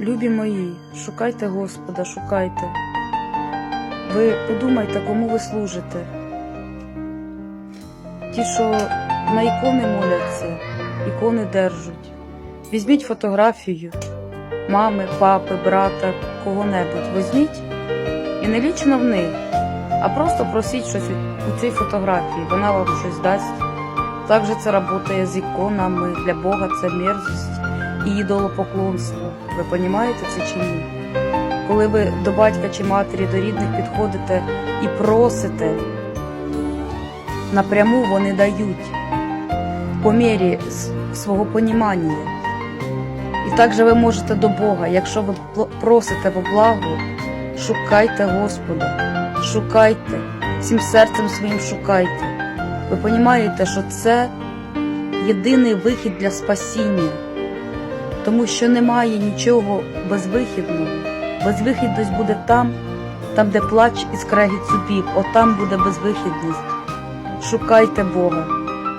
Любі мої, шукайте Господа, шукайте. Ви подумайте, кому ви служите. Ті, що на ікони моляться, ікони держать. Візьміть фотографію мами, папи, брата, кого-небудь. Візьміть і не лічно в них, а просто просіть щось у- цій фотографії, вона вам щось дасть. Так же це працює з іконами. Для Бога це мерзость ідолопоклонство. Ви розумієте це чи ні? Коли ви до батька чи матері, до рідних підходите і просите, напряму вони дають по мірі свого понімання. І так же ви можете до Бога, якщо ви просите во благо, шукайте Господа, шукайте, всім серцем своїм шукайте. Ви розумієте, що це єдиний вихід для спасіння, тому що немає нічого безвихідного. Безвихідність буде там, там, де плач і скрегіт зубів, отам буде безвихідність. Шукайте Бога,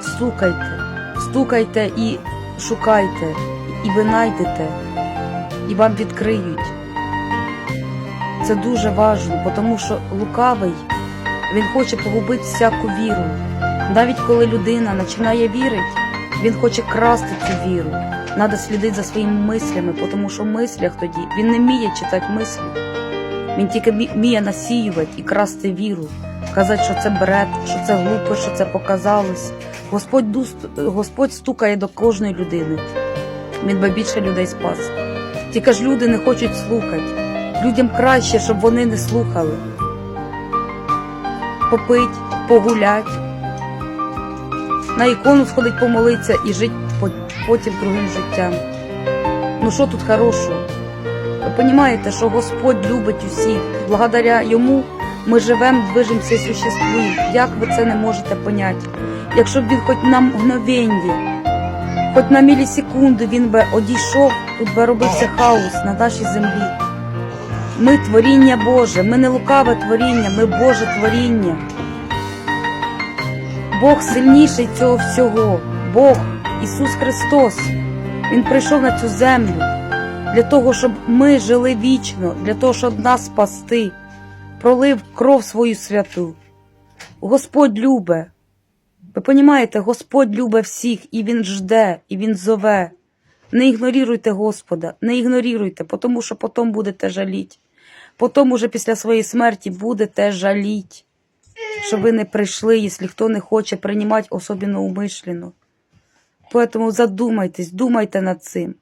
стукайте, стукайте і шукайте, і ви знайдете, і вам відкриють. Це дуже важливо, тому що лукавий він хоче погубити всяку віру. Навіть коли людина починає вірити, він хоче красти цю віру. Надо слідити за своїми мислями, тому що в мислях тоді він не вміє читати мислі. Він тільки вмі- вміє насіювати і красти віру, казати, що це бред, що це глупо, що це показалось. Господь, Господь стукає до кожної людини. Він би більше людей спас. Тільки ж люди не хочуть слухати. Людям краще, щоб вони не слухали. Попить, погулять, на ікону сходить помолитися і жити по- потім другим життям. Ну що тут хорошого? Ви розумієте, що Господь любить усіх. Благодаря йому ми живемо, движемося і существуємо. Як ви це не можете поняти? Якщо б він хоч на мгновення, хоч на мілісекунду він би одійшов, тут би робився хаос на нашій землі. Ми творіння Боже, ми не лукаве творіння, ми Боже творіння. Бог сильніший цього всього. Бог Ісус Христос. Він прийшов на цю землю для того, щоб ми жили вічно, для того, щоб нас спасти, пролив кров свою святу. Господь любе. Ви розумієте, Господь любе всіх, і Він жде, і Він зове. Не ігноруйте Господа, не ігноруйте, тому що потім будете жаліть. Потім уже після своєї смерті будете жаліть що ви не прийшли, якщо хто не хоче приймати особливо умишлено. Поэтому задумайтесь, думайте над цим.